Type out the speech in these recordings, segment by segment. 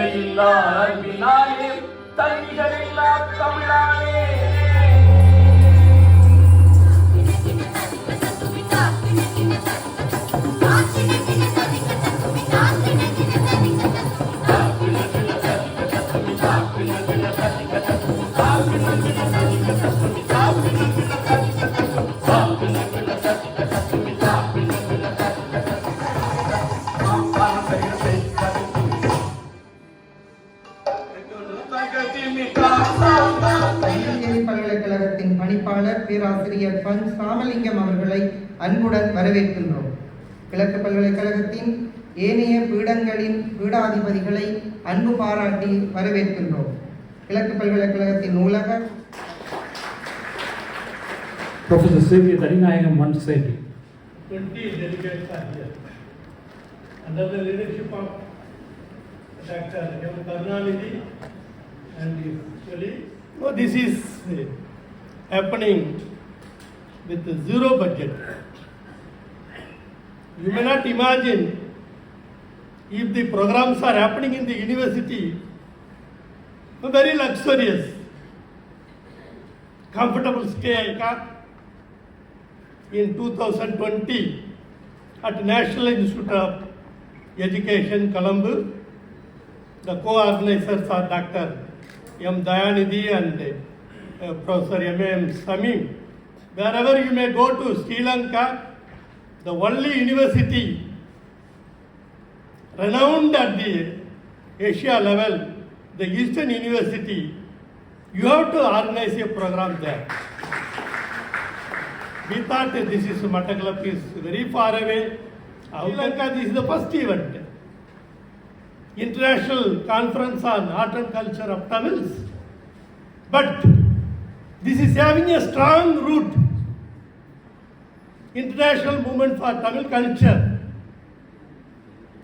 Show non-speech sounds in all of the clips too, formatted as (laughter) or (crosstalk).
எல்லையில்லா அன்பினாலே தங்கிகளில்லா தமிழாலே பேராசிரியர் பன் சாமலிங்கம் அவர்களை அன்புடன் வரவேற்கின்றோம் கிழக்கு பல்கலைக்கழகத்தின் ஏனைய பீடங்களின் பீடாதிபதிகளை அன்பு பாராட்டி வரவேற்கின்றோம் கிழக்கு பல்கலைக்கழகத்தின் நூலகர் ப்ரொஃபசர் சேவியர் தனிநாயகம் மண் சேட்டி 20 delegates are here. Under the leadership of Dr. M. Karunanidhi and his colleagues. So this is uh, happening with the zero budget. You may not imagine if the programs are happening in the university, very luxurious, comfortable stay, in 2020 at National Institute of Education, Colombo. The co-organizers are Dr. M. Dayanidhi and uh, Professor M. M. Samim. Wherever you may go to Sri Lanka, the only university renowned at the Asia level, the Eastern University, you have to organize a program there. We thought that this is Matagalap is very far away. Sri Lanka, this is the first event. International conference on art and culture of Tamils. But this is having a strong root. International movement for Tamil culture.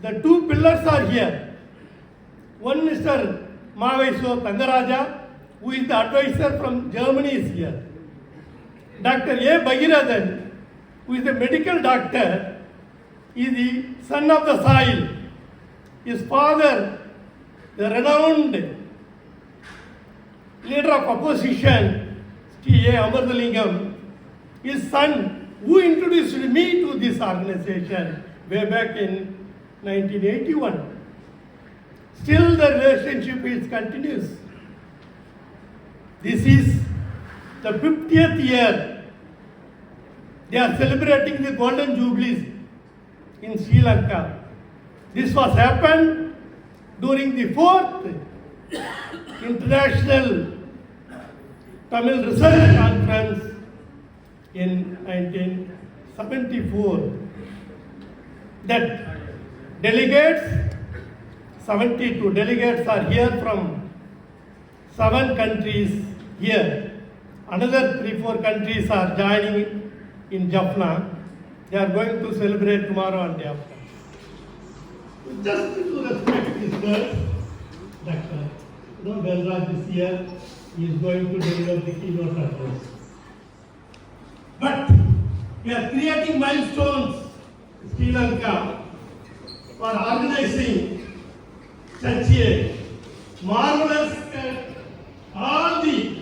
The two pillars are here. One is Mr. Mavaiso Tangaraja, who is the advisor from Germany is here. Dr. A. Bhagirathan, who is a medical doctor, is the son of the soil. His father, the renowned leader of opposition, T. A. Amarthalingam, his son, who introduced me to this organization way back in 1981. Still, the relationship is continuous. This is the 50th year. They are celebrating the Golden Jubilees in Sri Lanka. This was happened during the fourth (coughs) International Tamil Research Conference in 1974. That delegates, 72 delegates are here from seven countries here. Another three, four countries are joining in Jaffna. They are going to celebrate tomorrow and day after. Just to respect this girl, Dr. Know, Belraj this year he is going to deliver the keynote address. But We are creating milestones, Sri Lanka, for organizing such a marvelous uh, all the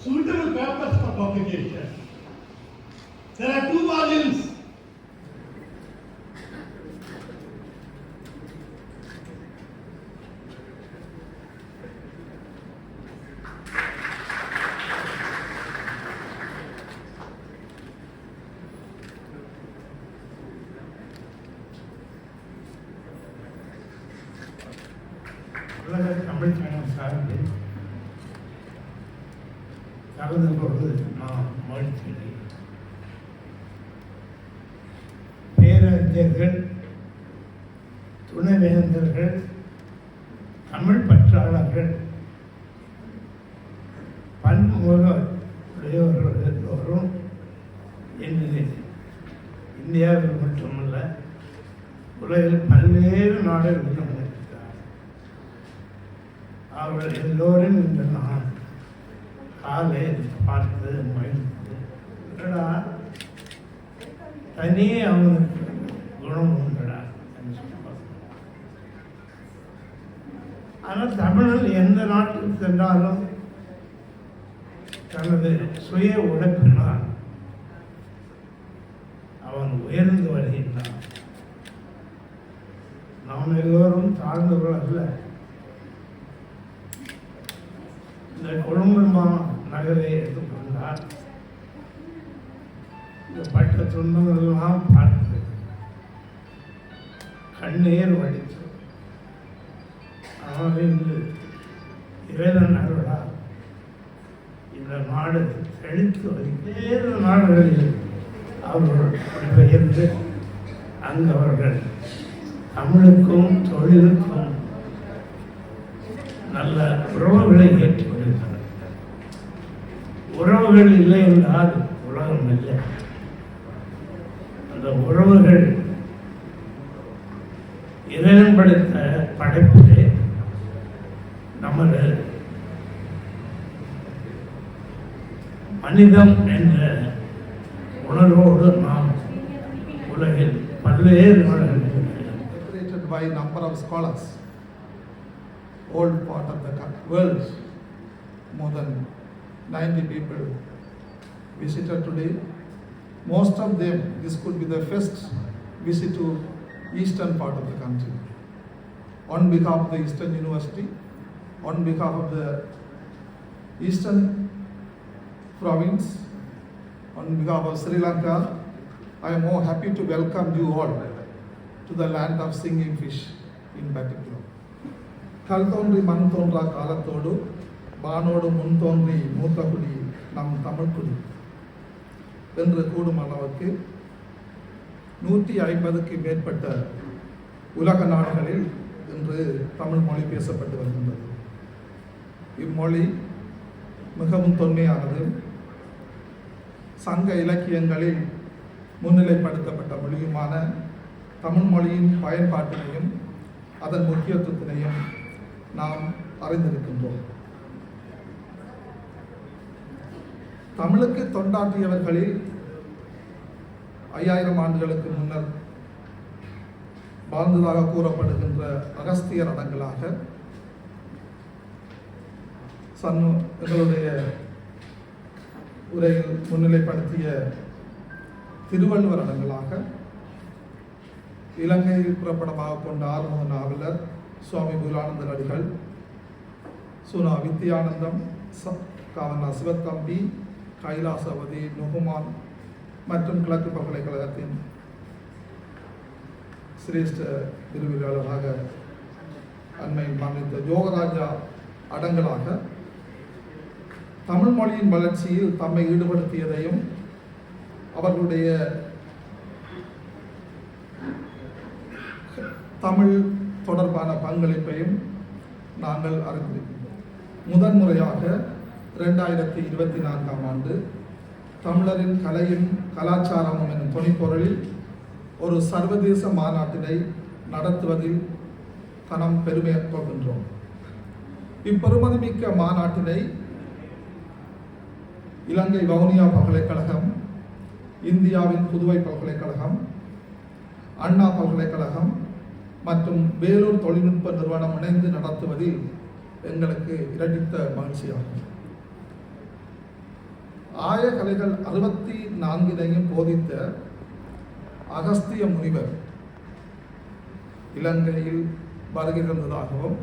suitable papers for publication. There are two volumes. பன்முக உடையவர்கள் எல்லோரும் இன்று இந்தியாவில் மட்டுமல்ல உலகில் பல்வேறு நாடுகளில் இருக்கிறார் அவர்கள் எல்லோரும் இன்று நான் காலை பார்த்து மகிழ்ந்து என்னடா? தனியே அவனுக்கு குணம் உண்டடா? ஆனால் தமிழன் எந்த நாட்டுக்கு சென்றாலும் ஆனால் இறைவன் அருளா இந்த நாடு செழித்து வருகிற நாடுகளில் அவர்கள் பெயர்ந்து அங்கு அவர்கள் தமிழுக்கும் தொழிலுக்கும் நல்ல உறவுகளை ஏற்றுக் வருகிறார்கள் உறவுகள் இல்லை என்றால் உலகம் இல்லை. அந்த உறவுகள் இறைவன் படைத்த படைப்பு நமது மனிதம் என்ற உணர்வோடு நாம் உலகில் பல்வேறு நாடுகளில் separated by number of scholars. Old part of the coun- world, more than 90 people visited today. Most of them, this could be the first visit to eastern part of the country. On behalf of the Eastern University, on behalf of the Eastern province, on behalf of Sri Lanka, I am more happy to welcome you all to the land of singing fish in particular. கல் தோன்றி மண் தோன்றா காலத்தோடு வானோடு முன் தோன்றி மூத்த குடி நம் தமிழ்குடி என்று கூடும் அளவுக்கு நூற்றி ஐம்பதுக்கு மேற்பட்ட உலக நாடுகளில் இன்று தமிழ் மொழி பேசப்பட்டு வருகின்றது இம்மொழி மிகவும் தொன்மையானது. சங்க இலக்கியங்களில் முன்னிலைப்படுத்தப்பட்ட மொழியுமான தமிழ் மொழியின் பயன்பாட்டினையும் அதன் முக்கியத்துவத்தினையும் நாம் அறிந்திருக்கின்றோம். தமிழுக்கு தொண்டாற்றியவர்களில் ஐயாயிரம் ஆண்டுகளுக்கு முன்னர் வாழ்ந்ததாக கூறப்படுகின்ற அகஸ்தியர் அடங்கலாக சன்னு எங்களுடைய உரையில் முன்னிலைப்படுத்திய திருவள்ளுவர் அடங்களாக இலங்கையில் புறப்படமாக கொண்ட ஆறுமுக நாவலர் சுவாமி புலானந்தர் அடிகள் சுனா வித்யானந்தம் ச- காவனா சிவத்தம்பி கைலாசவதி நுகுமான் மற்றும் கிழக்கு பல்கலைக்கழகத்தின் சிரேஷ்ட விரிவுரையாளராக அண்மையில் மரணித்த யோகராஜா அடங்கலாக தமிழ் மொழியின் வளர்ச்சியில் தம்மை ஈடுபடுத்தியதையும் அவர்களுடைய தமிழ் தொடர்பான பங்களிப்பையும் நாங்கள் அறிந்திருக்கிறோம் முதன்முறையாக இரண்டாயிரத்தி இருபத்தி நான்காம் ஆண்டு தமிழரின் கலையும் கலாச்சாரமும் எனும் துணைப்பொருளில் ஒரு சர்வதேச மாநாட்டினை நடத்துவதில் கனம் பெருமை கொள்கின்றோம் இப்பெருமதிமிக்க மாநாட்டினை இலங்கை வவுனியா பல்கலைக்கழகம் இந்தியாவின் புதுவை பல்கலைக்கழகம் அண்ணா பல்கலைக்கழகம் மற்றும் வேலூர் தொழில்நுட்ப நிறுவனம் இணைந்து நடத்துவதில் எங்களுக்கு இரட்டித்த மகிழ்ச்சியாகும். ஆயகலைகள் அறுபத்தி நான்கினையும் போதித்த அகஸ்திய முனிவர் இலங்கையில் வருகிறதாகவும்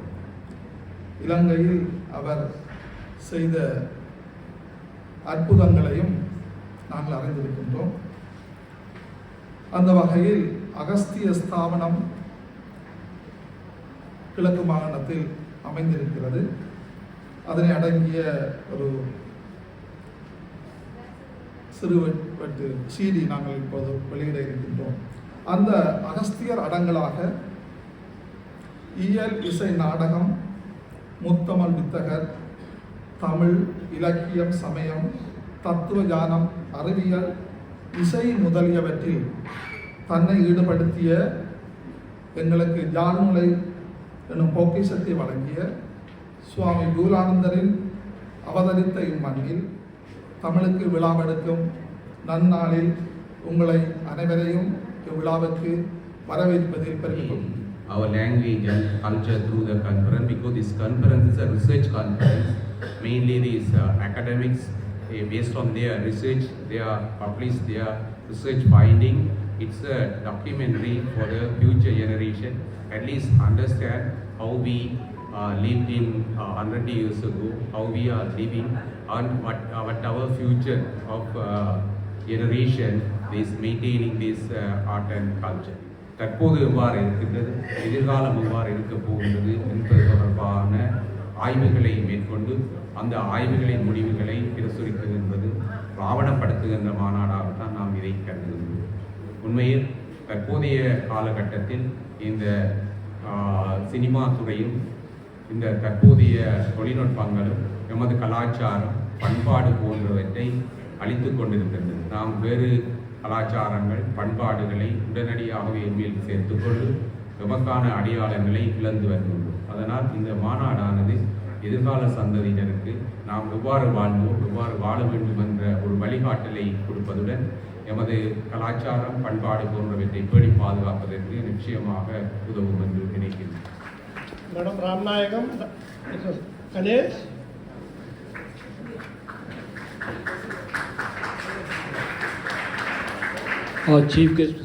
இலங்கையில் அவர் செய்த அற்புதங்களையும் நாங்கள் அறிந்திருக்கின்றோம். அந்த வகையில் அகஸ்திய ஸ்தாபனம் கிழக்கு மாகாணத்தில் அமைந்திருக்கிறது. அதனை அடங்கிய ஒரு சிறு வெட்டு சீடி நாங்கள் இப்போது வெளியிட இருக்கின்றோம். அந்த அகஸ்தியர் அடங்கலாக இயல் இசை நாடகம் முத்தமிழ் வித்தகர் தமிழ் இலக்கியம் சமயம் தத்துவ ஞானம் அறிவியல் இசை முதலியவற்றில் தன்னை ஈடுபடுத்திய எங்களுக்கு யாழ்நூலை என்னும் பொக்கிசத்தை வழங்கிய சுவாமி பூலானந்தரின் அவதரித்த இம்மண்ணில் தமிழுக்கு விழாவெடுக்கும் நன்னாளில் உங்களை அனைவரையும் இவ்விழாவுக்கு வரவேற்பதில் பெருமிதம் our language and culture through the conference because this conference is a research conference. Mainly these uh, academics, eh, based on their research, they are published their research finding. It's a documentary for the future generation, at least understand how we uh, lived in uh, 100 years ago, how we are living, and what, uh, what our future of uh, generation is maintaining this uh, art and culture. தற்போது எவ்வாறு இருக்கின்றது எதிர்காலம் எவ்வாறு இருக்க போகின்றது என்பது தொடர்பான ஆய்வுகளை மேற்கொண்டு அந்த ஆய்வுகளின் முடிவுகளை பிரசுரிக்கின்றது ஆவணப்படுத்துகின்ற மாநாடாகத்தான் நாம் இதை கருதுகின்றோம். உண்மையில் தற்போதைய காலகட்டத்தில் இந்த சினிமா துறையும் இந்த தற்போதைய தொழில்நுட்பங்களும் எமது கலாச்சாரம் பண்பாடு போன்றவற்றை அழித்து கொண்டிருக்கிறது நாம் வேறு கலாச்சாரங்கள் பண்பாடுகளை உடனடியாகவே மேல் சேர்த்துக்கொண்டு எமக்கான அடையாளங்களை இழந்து வருகின்றோம். அதனால் இந்த மாநாடானது எதிர்கால சந்ததியினருக்கு நாம் எவ்வாறு வாழ்ந்தோம் எவ்வாறு வாழ வேண்டும் என்ற ஒரு வழிகாட்டலை கொடுப்பதுடன் எமது கலாச்சாரம் பண்பாடு போன்றவற்றை பேணி பாதுகாப்பதற்கு நிச்சயமாக உதவும் என்று நினைக்கிறேன் Ramnayagam, Mrs. Ganesh. Our chief guest.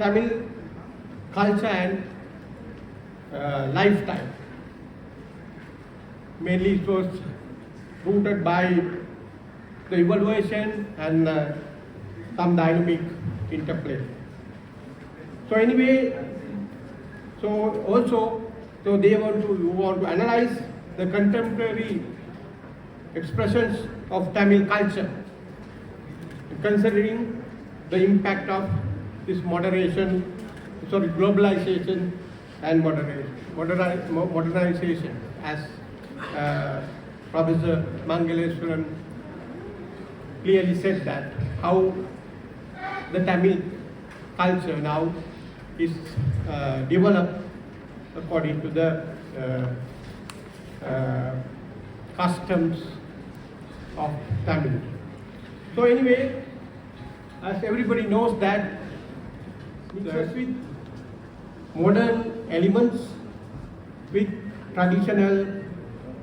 Tamil culture and uh, lifetime. Mainly it was rooted by the evaluation and uh, some dynamic interplay. So anyway, so also, so they want to, want to analyze the contemporary expressions of Tamil culture, considering the impact of this moderation, sorry, globalization and moderation, moderni- mo- modernization, as uh, Professor Mangaleswaran clearly said that how the Tamil culture now is uh, developed according to the uh, uh, customs of Tamil. So anyway, as everybody knows that mixes with modern elements with traditional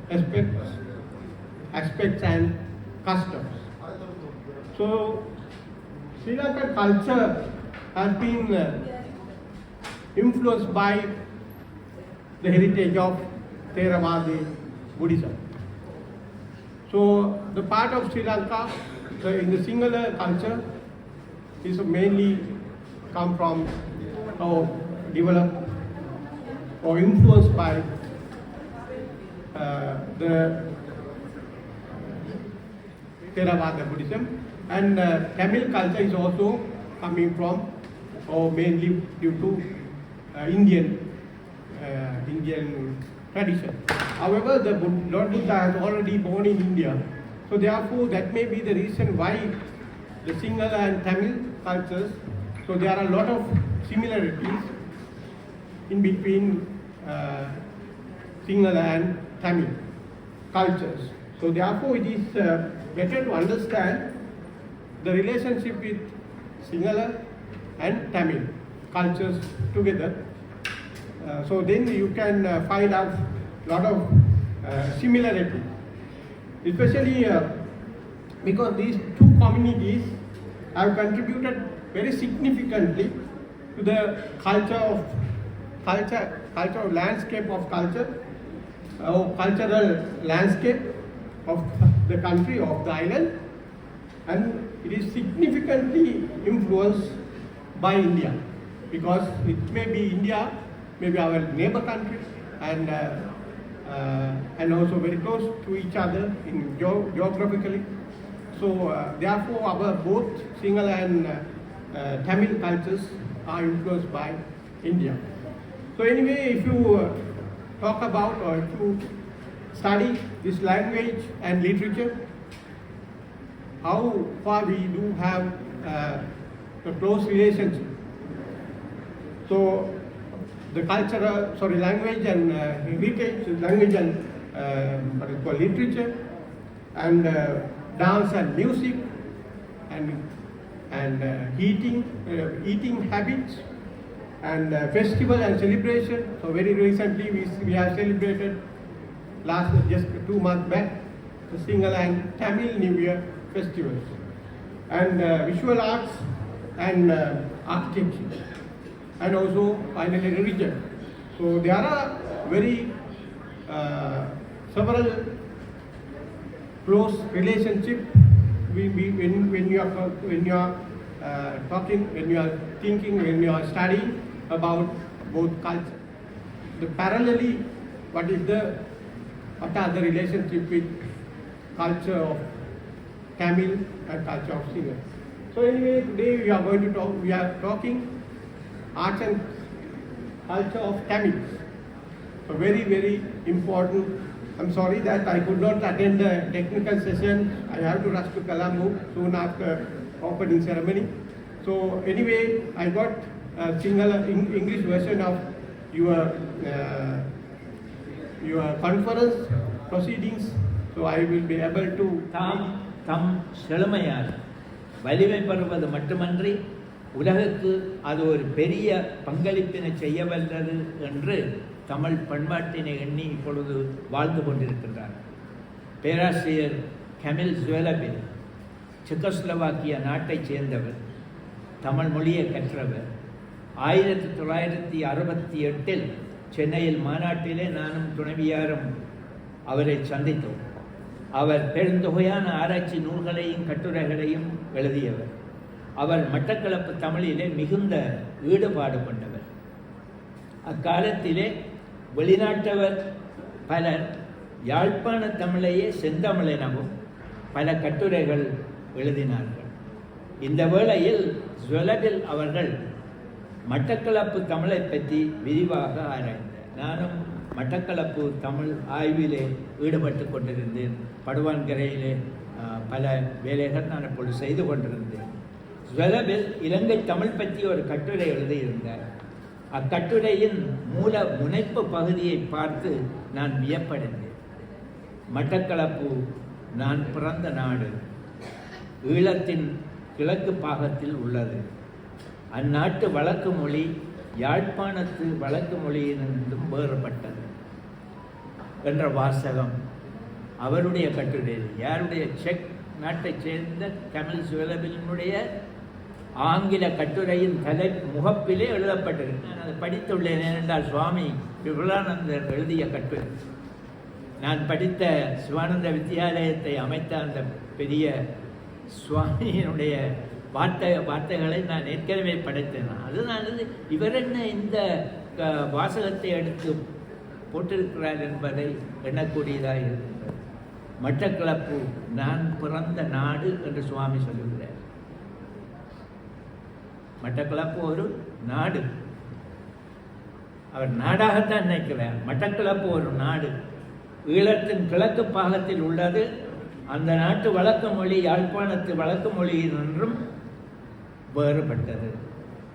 aspects, aspects and customs. So, Sri Lankan culture has been uh, influenced by the heritage of Theravada Buddhism. So, the part of Sri Lanka the, in the singular culture is mainly come from or developed or influenced by uh, the Theravada Buddhism and uh, Tamil culture is also coming from or mainly due to uh, Indian uh, Indian tradition. However, the Lord Buddha has already born in India, so therefore that may be the reason why the Sinhala and Tamil cultures. So there are a lot of similarities in between uh, Sinhala and Tamil cultures. So therefore it is uh, better to understand the relationship with Sinhala and Tamil cultures together. Uh, so then you can uh, find out a lot of uh, similarity, especially uh, because these two communities have contributed very significantly to the culture of culture, cultural landscape of culture, or cultural landscape of the country of the island, and it is significantly influenced by India because it may be India, maybe our neighbor countries, and uh, uh, and also very close to each other in geo- geographically. So uh, therefore, our both single and uh, uh, Tamil cultures are influenced by India. So anyway, if you uh, talk about or if you study this language and literature, how far we do have uh, a close relationship. So the culture, sorry, language and uh, heritage, language and uh, what is called literature, and uh, dance and music, and and uh, eating, uh, eating habits, and uh, festival and celebration. So very recently we we have celebrated last just two months back the Sinhala and Tamil New Year festivals, and uh, visual arts and uh, architecture and also finally religion. So there are very uh, several close relationship we, we, when, when you are when you are uh, talking when you are thinking when you are studying about both culture. The parallelly, what is the what are the relationship with culture of Tamil and culture of Sinhala. So anyway, today we are going to talk. We are talking arts and culture of Tamils. So very, very important. I'm sorry that I could not attend the technical session. I have to rush to Colombo soon after opening ceremony. So anyway, I got a Sinhala Eng- English version of your uh, your conference proceedings. So I will be able to. தாம் தம் செழுமையால் வலிமை பெறுவது மட்டுமன்றி உலகுக்கு அது ஒரு பெரிய பங்களிப்பினை செய்ய வல்லது என்று தமிழ் பண்பாட்டினை எண்ணி இப்பொழுது வாழ்ந்து கொண்டிருக்கின்றார். பேராசிரியர் கமில் ஜுவலபில் செக்கோஸ்லோவாக்கிய நாட்டைச் சேர்ந்தவர் தமிழ் மொழியை கற்றவர். ஆயிரத்தி தொள்ளாயிரத்தி அறுபத்தி எட்டில் சென்னையில் மாநாட்டிலே நானும் துணைவியாரும் அவரை சந்தித்தோம். அவர் பெருந்தொகையான ஆராய்ச்சி நூல்களையும் கட்டுரைகளையும் எழுதியவர். அவர் மட்டக்களப்பு தமிழிலே மிகுந்த ஈடுபாடு கொண்டவர். அக்காலத்திலே வெளிநாட்டவர் பலர் யாழ்ப்பாண தமிழையே செந்தமிழ் எனவும் பல கட்டுரைகள் எழுதினார்கள். இந்த வேளையில் ஜுவலபில் அவர்கள் மட்டக்களப்பு தமிழை பற்றி விரிவாக ஆராய்ந்தார் நானும் மட்டக்களப்பு தமிழ் ஆய்விலே ஈடுபட்டு கொண்டிருந்தேன். படுவான்கரையிலே பல வேலைகள் நான் இப்பொழுது செய்து கொண்டிருந்தேன். ஜுவலபில் இலங்கை தமிழ் பற்றி ஒரு கட்டுரை எழுதியிருந்தார். அக்கட்டுரையின் மூல முனைப்பு பகுதியை பார்த்து நான் வியப்படைந்தேன். மட்டக்களப்பு நான் பிறந்த நாடு. ஈழத்தின் கிழக்கு பாகத்தில் உள்ளது. அந்நாட்டு வழக்கு மொழி யாழ்ப்பாணத்து வழக்கு மொழியினின்றும் வேறுபட்டது என்ற வாசகம். அவருடைய கட்டுரை யாருடைய செக் நாட்டைச் சேர்ந்த கமல் சுவலபினுடைய ஆங்கில கட்டுரையின் தலை முகப்பிலே எழுதப்பட்டிருக்கு நான் அதை படித்துள்ளேன் ஏனென்றால் சுவாமி விபுலானந்தர் எழுதிய கட்டுரை. நான் படித்த சிவானந்த வித்தியாலயத்தை அமைத்த அந்த பெரிய சுவாமியினுடைய வார்த்தை வார்த்தைகளை நான் ஏற்கனவே படைத்தேன். அதனால இவர் என்ன இந்த வாசகத்தை எடுத்து போட்டிருக்கிறார் என்பதை எண்ணக்கூடியதாக இருக்கின்றது மட்டக்களப்பு நான் பிறந்த நாடு என்று சுவாமி சொல்லுகிறார். மட்டக்களப்பு ஒரு நாடு. அவர் நாடாகத்தான் நினைக்கிறார். மட்டக்களப்பு ஒரு நாடு. ஈழத்தின் கிழக்கு பாகத்தில் உள்ளது. அந்த நாட்டு வழக்கு மொழி யாழ்ப்பாணத்து வழக்கு மொழியினின்றும் வேறுபட்டது.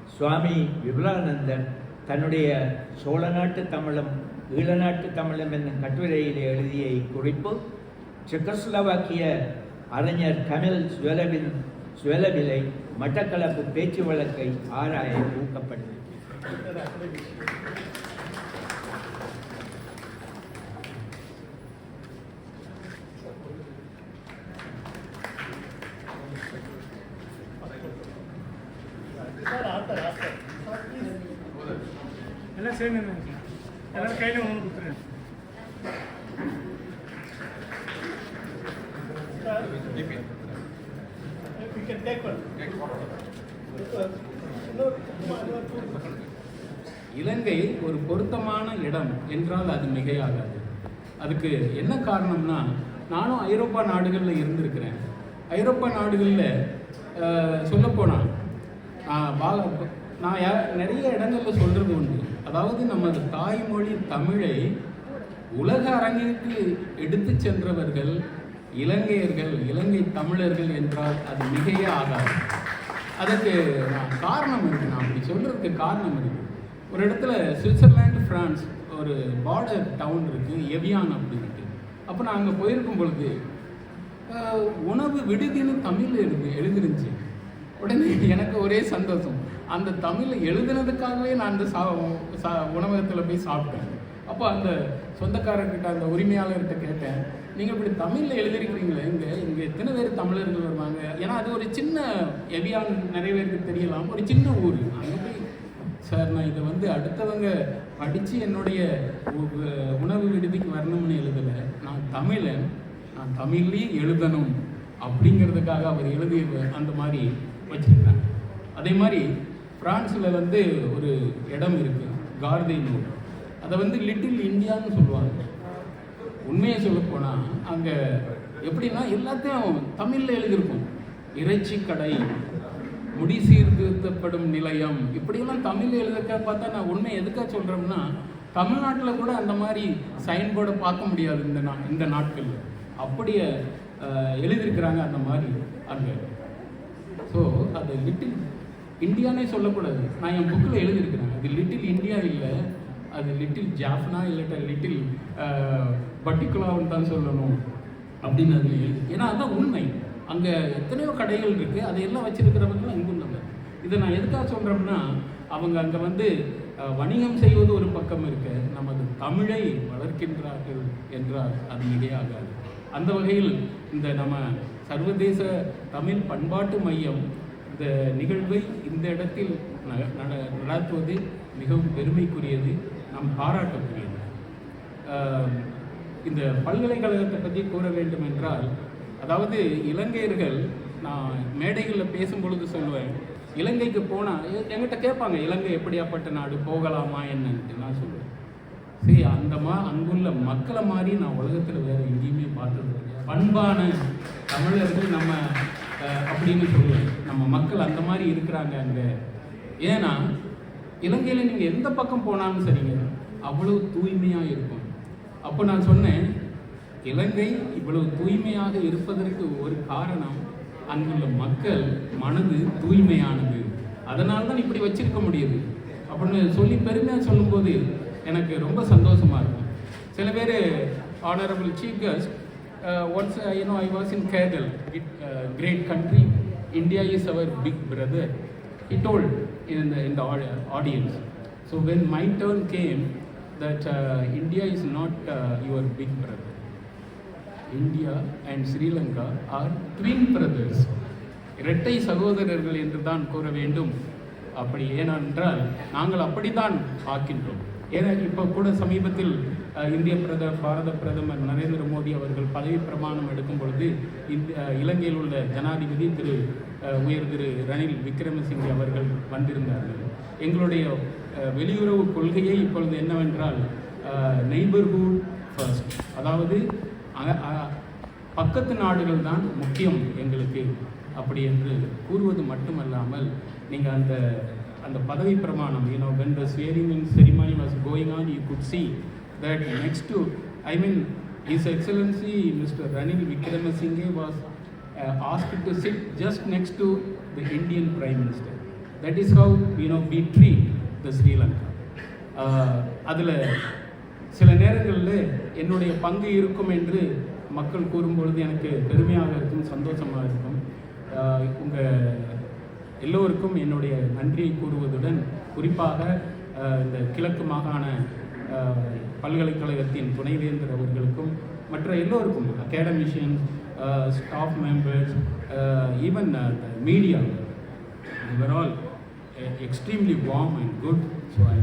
சுவாமி விபுலானந்தர் தன்னுடைய சோழ நாட்டு தமிழும் ஈழ நாட்டு தமிழும் என்னும் கட்டுரையில் எழுதிய இக்குறிப்பு செக்கோஸ்லோவாக்கிய அறிஞர் கமில் சுவலபின் சுவலபிலை மட்டக்களப்பு பேச்சு வழக்கை ஆராய ஊக்கப்படுத்தி எல்லாம் சேர்ந்து எல்லாரும் கையில் ஒன்று கொடுத்துருங்க. இலங்கை ஒரு பொருத்தமான இடம் என்றால் அது மிகையாகாது. அதுக்கு என்ன காரணம்னா நானும் ஐரோப்பா நாடுகளில் இருந்திருக்கிறேன். ஐரோப்பா நாடுகளில் சொல்லப்போனால் நான் பா- நான் யா- நிறைய இடங்களில் சொல்கிறது உண்டு. அதாவது நமது தாய்மொழி தமிழை உலக அரங்கிற்கு எடுத்து சென்றவர்கள் இலங்கையர்கள் இலங்கை தமிழர்கள் என்றால் அது மிகையே ஆகாது. அதற்கு நான் காரணம் இருக்கு. நான் அப்படி சொல்கிறதுக்கு காரணம் இருக்குது ஒரு இடத்துல சுவிட்சர்லாண்டு ஃப்ரான்ஸ் ஒரு பார்டர் டவுன் இருக்குது எவியான் அப்படின்ட்டு அப்போ நான் அங்கே போயிருக்கும் பொழுது உணவு விடுதின்னு தமிழில் எழுது எழுதிருந்துச்சு. உடனே எனக்கு ஒரே சந்தோஷம். அந்த தமிழில் எழுதுனதுக்காகவே நான் அந்த சா சா உணவகத்தில் போய் சாப்பிட்டேன். அப்போ அந்த சொந்தக்காரர்கிட்ட அந்த உரிமையாளர்கிட்ட கேட்டேன் நீங்கள் இப்படி தமிழில் எழுதிருக்கிறீங்களே இங்கே இங்கே எத்தனை பேர் தமிழர்கள் வருவாங்க? ஏன்னா அது ஒரு சின்ன எவியான் நிறைய பேருக்கு தெரியலாம். ஒரு சின்ன ஊர். அங்கே போய் சார் நான் இதை வந்து அடுத்தவங்க படித்து என்னுடைய உணவு விடுதிக்கு வரணும்னு எழுதலை. நான் தமிழன். நான் தமிழ்லேயும் எழுதணும் அப்படிங்கிறதுக்காக அவர் எழுதிய அந்த மாதிரி வச்சுருக்காங்க. அதே மாதிரி ஃப்ரான்ஸில் வந்து ஒரு இடம் இருக்குது கார்தேனூர் அதை வந்து லிட்டில் இந்தியான்னு சொல்லுவாங்க. உண்மையை சொல்லப்போனால் அங்கே எப்படின்னா எல்லாத்தையும் தமிழில் எழுதியிருக்கும். இறைச்சி கடை முடி சீர்திருத்தப்படும் நிலையம். இப்படியெல்லாம் தமிழ் எழுதுக்க பார்த்தா நான் உண்மை எதுக்காக சொல்கிறேன்னா தமிழ்நாட்டில் கூட அந்த மாதிரி சைன் போர்டை பார்க்க முடியாது இந்த நா இந்த நாட்களில். அப்படியே எழுதியிருக்கிறாங்க அந்த மாதிரி அங்கே. ஸோ அது லிட்டில் இந்தியானே சொல்லக்கூடாது. நான் என் புக்கில் எழுதியிருக்கிறேன். அது லிட்டில் இந்தியா இல்லை அது லிட்டில் ஜாஃப்னா இல்லாட்ட லிட்டில் பர்டிகுலான்னு தான் சொல்லணும். அப்படின்னு அதில் ஏன்னா அதுதான் உண்மை. அங்கே எத்தனையோ கடைகள் இருக்குது அதையெல்லாம் இங்கும் இங்குள்ளவங்க இதை நான் எதுக்காக சொல்கிறோம்னா அவங்க அங்கே வந்து வணிகம் செய்வது ஒரு பக்கம் இருக்க நமது தமிழை வளர்க்கின்றார்கள் என்றால் அது மிகையாகாது அந்த வகையில் இந்த நம்ம சர்வதேச தமிழ் பண்பாட்டு மையம் இந்த நிகழ்வை இந்த இடத்தில் ந- நடத்துவது மிகவும் பெருமைக்குரியது நாம் பாராட்டக்கூடியது இந்த பல்கலைக்கழகத்தை பற்றி கூற வேண்டும் என்றால் அதாவது இலங்கையர்கள் நான் மேடைகளில் பேசும்பொழுது சொல்லுவேன் இலங்கைக்கு போனால் எங்கிட்ட கேட்பாங்க இலங்கை எப்படியாப்பட்ட நாடு? போகலாமா என்னன்ட்டு. நான் சொல்லுவேன் சரி அந்த மா அங்குள்ள மக்களை மாதிரி நான் உலகத்தில் வேறு எங்கேயுமே பார்த்தது பண்பான தமிழர்கள் நம்ம அப்படின்னு சொல்லுவேன். நம்ம மக்கள் அந்த மாதிரி இருக்கிறாங்க அங்கே. ஏன்னா இலங்கையில் நீங்கள் எந்த பக்கம் போனாலும் சரிங்க அவ்வளவு தூய்மையாக இருக்கும். அப்போ நான் சொன்னேன் இலங்கை இவ்வளவு தூய்மையாக இருப்பதற்கு ஒரு காரணம் அங்குள்ள மக்கள் மனது தூய்மையானது அதனால தான் இப்படி வச்சிருக்க முடியுது அப்படின்னு சொல்லி பெருமையாக சொல்லும்போது எனக்கு ரொம்ப சந்தோஷமாக இருக்கும் சில பேர் honourable chief guest once you know I was in Kerala it great country India is our big brother he told in the, in the audi- audience. So when my turn came, that uh, India is not uh, your big brother. India and Sri Lanka are twin brothers இரட்டை சகோதரர்கள் என்று தான் கூற வேண்டும். அப்படி ஏனென்றால் நாங்கள் அப்படித்தான் பார்க்கின்றோம் ஏன்னா இப்போ கூட சமீபத்தில் இந்திய பிரத பாரத பிரதமர் நரேந்திர மோடி அவர்கள் பதவி பிரமாணம் எடுக்கும் பொழுது இந்த இலங்கையில் உள்ள ஜனாதிபதி திரு உயர் திரு ரணில் விக்ரமசிங்கே அவர்கள் வந்திருந்தார்கள். எங்களுடைய வெளியுறவு கொள்கையே இப்பொழுது என்னவென்றால் நெய்பர்ஹுட் ஃபர்ஸ்ட் அதாவது பக்கத்து நாடுகள் தான் முக்கியம் எங்களுக்கு அப்படி என்று கூறுவது மட்டுமல்லாமல் நீங்கள் அந்த அந்த பதவி பிரமாணம் you know when the swearing in ceremony was going on you could see that next to I mean is excellency mister Ranil Wickremesinghe was ask to sit just next to the Indian prime minister that is how you know we treat the Sri Lanka அதில் சில நேரங்களில் என்னுடைய பங்கு இருக்கும் என்று மக்கள் கூறும்பொழுது எனக்கு பெருமையாக இருக்கும் சந்தோஷமாக இருக்கும் உங்கள் எல்லோருக்கும் என்னுடைய நன்றியை கூறுவதுடன் குறிப்பாக இந்த கிழக்கு மாகாண பல்கலைக்கழகத்தின் துணைவேந்தர் அவர்களுக்கும் மற்ற எல்லோருக்கும் academician staff members even media were extremely warm and good so I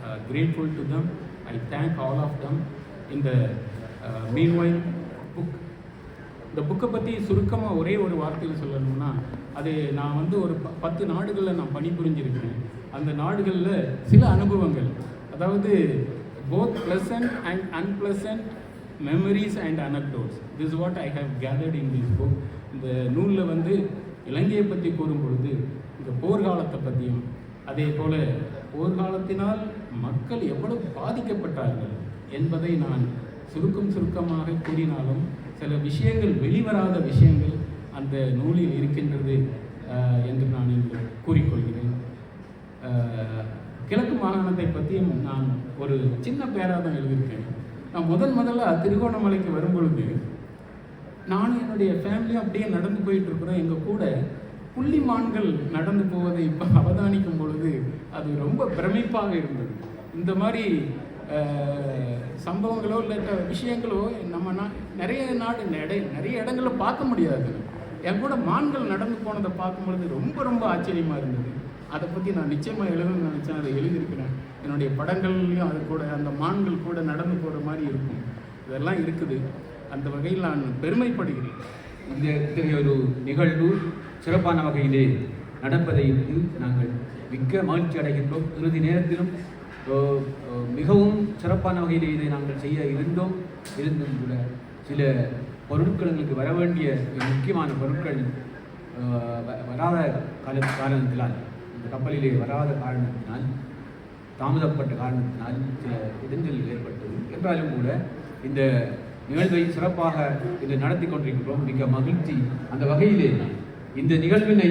So grateful to grateful. I thank all of them. In the uh, meanwhile, book. இந்த புக்கை பற்றி சுருக்கமாக ஒரே ஒரு வார்த்தையில் சொல்லணும்னா அது நான் வந்து ஒரு ப- பத்து நாடுகளில் நான் பணிபுரிஞ்சிருக்கேன் அந்த நாடுகளில் சில அனுபவங்கள். அதாவது both pleasant and unpleasant memories and anecdotes this what I have gathered in this book இந்த நூலில் வந்து இலங்கையை பற்றி கூறும் பொழுது இந்த போர்க்காலத்தை பற்றியும் அதே போல் போர்க்காலத்தினால் மக்கள் எவ்வளவு பாதிக்கப்பட்டார்கள் என்பதை நான் சுருக்கம் சுருக்கமாக கூறினாலும் சில விஷயங்கள் வெளிவராத விஷயங்கள் அந்த நூலில் இருக்கின்றது என்று நான் இங்கு கூறிக்கொள்கிறேன். கிழக்கு மாகாணத்தை பற்றியும் நான் ஒரு சின்ன பேராதம் எழுதியிருக்கேன். நான் முதன் முதல்ல திருகோணமலைக்கு வரும்பொழுது நானும் என்னுடைய ஃபேமிலியும் அப்படியே நடந்து போயிட்டு இருக்கிறோம். எங்கள் கூட புள்ளிமான்கள் நடந்து போவதை இப்போ அவதானிக்கும் பொழுது அது ரொம்ப பிரமிப்பாக இருந்தது. இந்த மாதிரி சம்பவங்களோ இல்லை விஷயங்களோ நம்ம நா நிறைய நாடு நடை நிறைய இடங்களில் பார்க்க முடியாது. என் கூட மான்கள் நடந்து போனதை பார்க்கும் பொழுது ரொம்ப ரொம்ப ஆச்சரியமாக இருந்தது. அதை பற்றி நான் நிச்சயமாக எழுதணும்னு நினச்சேன் அதை எழுதியிருக்கிறேன். என்னுடைய படங்கள்லையும் அது கூட அந்த மான்கள் கூட நடந்து போகிற மாதிரி இருக்கும். இதெல்லாம் இருக்குது. அந்த வகையில் நான் பெருமைப்படுகிறேன். இந்த இத்தகைய ஒரு நிகழ்வு சிறப்பான வகையிலே நடப்பதை நாங்கள் மிக்க மகிழ்ச்சி அடைகின்றோம். இறுதி நேரத்திலும் மிகவும் சிறப்பான வகையிலே இதை நாங்கள் செய்ய இருந்தோம். இருந்தும் கூட சில பொருட்கள் எங்களுக்கு வர வேண்டிய முக்கியமான பொருட்கள் வராத கால காரணத்தினால் இந்த கப்பலிலே வராத காரணத்தினால் தாமதப்பட்ட காரணத்தினால் சில இடைஞ்சல் ஏற்பட்டது. என்றாலும் கூட இந்த நிகழ்வை சிறப்பாக இதை நடத்தி கொண்டிருக்கிறோம் மிக மகிழ்ச்சி. அந்த வகையிலே இந்த நிகழ்வினை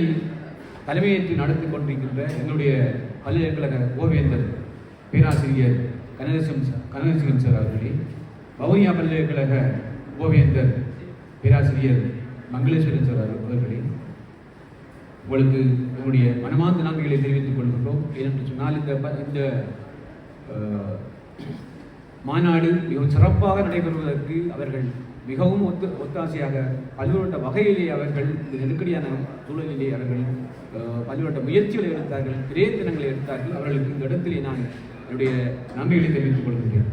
தலைமையேற்று நடத்தி கொண்டிருக்கின்ற எங்களுடைய பல்கலைக்கழக ஓவியந்தர் பேராசிரியர் கனகசிம் கனகசிங்கம் சார் அவர்களே வவுனியா பல்கலைக்கழக ஓவியந்தர் பேராசிரியர் மங்களேஸ்வரன் சார் அவர்களே உங்களுக்கு என்னுடைய மனமார்ந்த நன்றிகளை தெரிவித்துக் கொள்கின்றோம். ஏனென்று சொன்னால் இந்த ப- இந்த மாநாடு மிகவும் சிறப்பாக நடைபெறுவதற்கு அவர்கள் மிகவும் ஒத்து ஒத்தாசையாக பல்வேறுபட்ட வகையிலே அவர்கள் இந்த நெருக்கடியான சூழலிலே அவர்கள் அஹ், பல்வேறுபட்ட முயற்சிகளை எடுத்தார்கள் பிரயத்தனங்களை எடுத்தார்கள். அவர்களுக்கு இந்த இடத்திலே நான் என்னுடைய நன்மைகளை தெரிவித்துக் கொள்கின்றேன்.